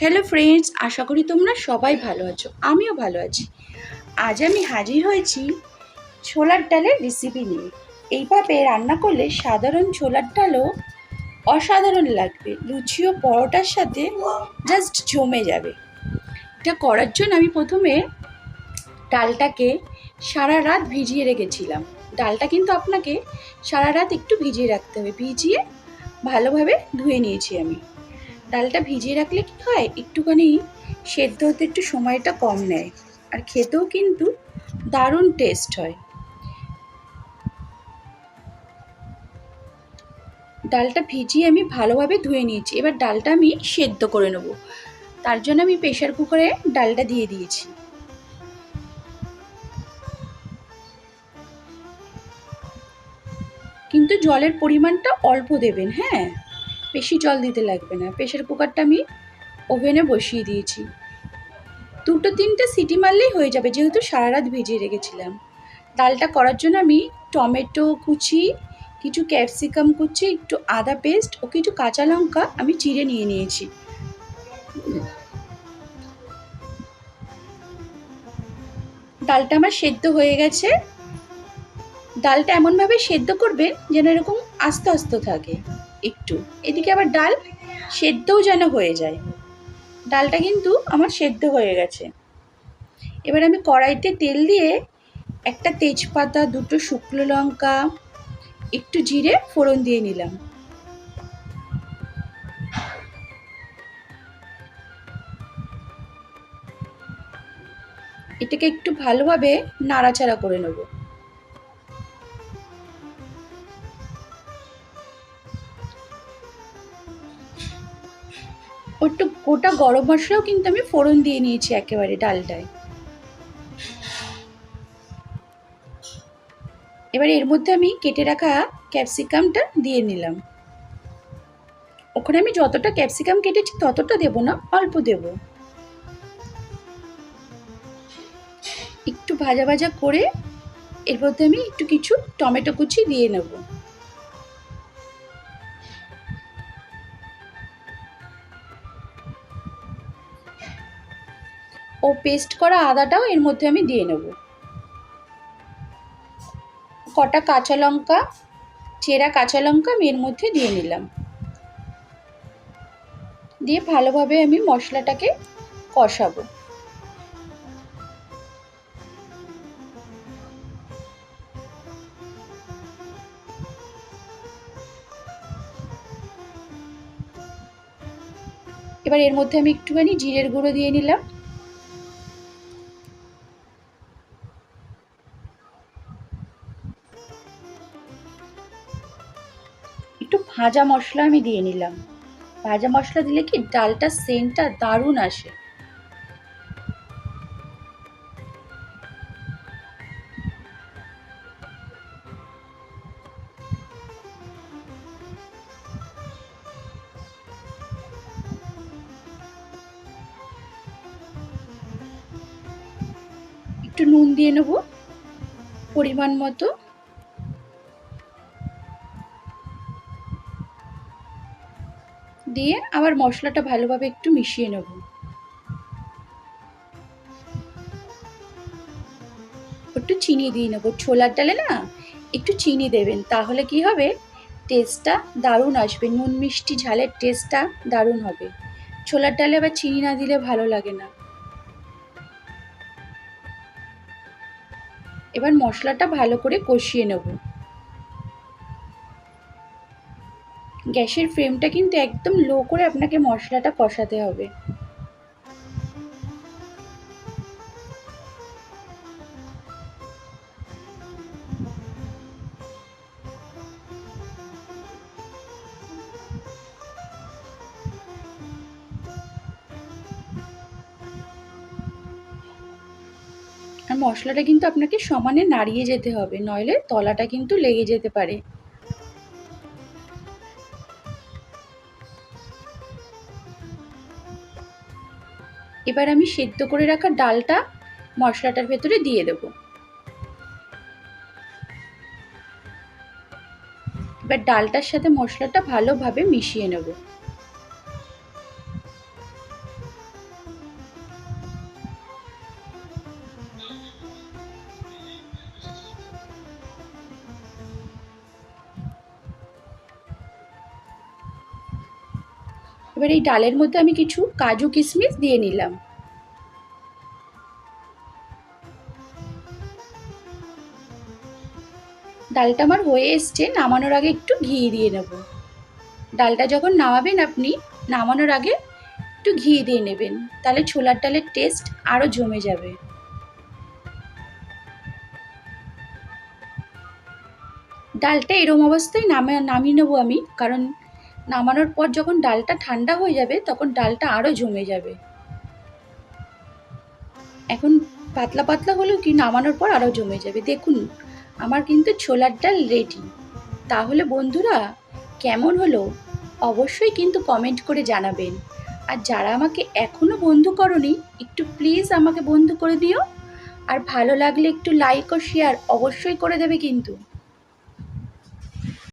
Hello friends আশা করি তোমরা সবাই ভালো আছো, আমিও ভালো আছি। আজ আমি হাজির হয়েছি ছোলার ডালের রেসিপি নিয়ে। এইভাবে রান্না করলে সাধারণ ছোলার ডালও অসাধারণ লাগবে, লুচি ও পরোটার সাথে জাস্ট জমে যাবে। এটা করার জন্য আমি প্রথমে ডালটাকে সারা রাত ভিজিয়ে রেখেছিলাম। ডালটা কিন্তু আপনাকে সারা রাত একটু ভিজিয়ে রাখতে হবে, ভিজিয়ে ভালোভাবে ধুয়ে নিয়েছি আমি। ডালটা ভিজিয়ে রাখলে কি হয়? একটুখানি সেদ্ধ হতে একটু সময়টা কম নেয়। আর খেতেও কিন্তু দারুণ টেস্ট হয়। ডালটা ভিজিয়ে আমি ভালোভাবে ধুয়ে নিয়েছি। এবার ডালটা আমি সেদ্ধ করে নেব। তার জন্য আমি প্রেশার কুকারে ডালটা দিয়ে দিয়েছি। কিন্তু জলের পরিমাণটা অল্প দেবেন হ্যাঁ? বেশি জল দিতে লাগবে না। প্রেশার কুকারটা আমি ওভেনে বসিয়ে দিয়েছি। দুটো তিনটে সিটি মারলেই হয়ে যাবে, যেহেতু সারা রাত ভিজিয়ে রেখেছিলাম। ডালটা করার জন্য আমি টমেটো কুচি, কিছু ক্যাপসিকাম কুচি, একটু আদা পেস্ট ও কিছু কাঁচা লঙ্কা আমি চিড়ে নিয়ে নিয়েছি। ডালটা আমার সেদ্ধ হয়ে গেছে। ডালটা এমনভাবে সেদ্ধ করবেন যেন এরকম আস্তে আস্তে থাকে। একটু। এদিকে আবার ডাল সেদ্ধও যেন হয়ে যায়। ডালটা কিন্তু আমার সেদ্ধ হয়ে গেছে। এবার আমি কড়াইতে তেল দিয়ে একটা তেজপাতা, দুটো শুকনো লঙ্কা, একটু জিরে, ফোড়ন দিয়ে নিলাম। এটাকে একটু ভালোভাবে নাড়াচাড়া করে নেব। একটু গোটা গরম মশলাও কিন্তু আমি ফোড়ন দিয়ে নিয়েছি একেবারে ডালটায়। এবার এর মধ্যে আমি কেটে রাখা ক্যাপসিকামটা দিয়ে নিলাম। ওখানে আমি যতটা ক্যাপসিকাম কেটেছি ততটা দেব না, অল্প দেব। একটু ভাজা ভাজা করে এর মধ্যে আমি একটু কিছু টমেটো কুচি দিয়ে নেব। ও পেস্ট করা আদাটাও এর মধ্যে আমি দিয়ে নেব। কটা কাঁচা লঙ্কা, চেরা কাঁচা লঙ্কা আমি এর মধ্যে দিয়ে নিলাম। দিয়ে ভালোভাবে আমি মশলাটাকে কষাবো। এবার এর মধ্যে আমি একটুখানি জিরের গুঁড়ো দিয়ে নিলাম। একটু ভাজা মশলা আমি দিয়ে নিলাম। ভাজা মশলা দিলে কি ডালটার সেন্টটা দারুণ আসে। একটু নুন দিয়ে নেব পরিমাণ মতো। দিয়ে আবার মশলাটা ভালোভাবে একটু মিশিয়ে নেব। একটু চিনি দিয়ে নেব। ছোলার ডালে না একটু চিনি দেবেন, তাহলে কি হবে? টেস্টটা দারুণ আসবে। নুন মিষ্টি ঝালের টেস্টটা দারুণ হবে। ছোলার ডালে আবার চিনি না দিলে ভালো লাগে না। এবার মশলাটা ভালো করে কষিয়ে নেব। গ্যাসের ফ্লেমটা কিন্তু একদম লো করে আপনাকে মশলাটা কষাতে হবে। আর মশলাটা কিন্তু আপনাকে সমানে নাড়িয়ে যেতে হবে, নইলে তলাটা কিন্তু লেগে যেতে পারে। এবার আমি সেদ্ধ করে রাখা ডালটা মশলাটার ভেতরে দিয়ে দেব। এবার ডালটার সাথে মশলাটা ভালোভাবে মিশিয়ে নেব। এবার এই ডালের মধ্যে আমি কিছু কাজু কিশমিশ দিয়ে নিলাম। ডালটা আমার হয়ে এসছে, নামানোর আগে একটু ঘি দিয়ে নেব। ডালটা যখন নামাবেন আপনি, নামানোর আগে একটু ঘি দিয়ে নেবেন, তাহলে ছোলার ডালের টেস্ট আরও জমে যাবে। ডালটা এরম অবস্থায় নামে নামিয়ে নেব আমি, কারণ নামানোর পর যখন ডালটা ঠান্ডা হয়ে যাবে, তখন ডালটা আরও জমে যাবে। এখন পাতলা পাতলা হলেও কি নামানোর পর আরও জমে যাবে। দেখুন, আমার কিন্তু ছোলার ডাল রেডি তাহলে বন্ধুরা, কেমন হলো? অবশ্যই কিন্তু কমেন্ট করে জানাবেন। আর যারা আমাকে এখনও বন্ধু করনি, একটু প্লিজ আমাকে বন্ধু করে দিও। আর ভালো লাগলে একটু লাইক ও শেয়ার অবশ্যই করে দেবে কিন্তু।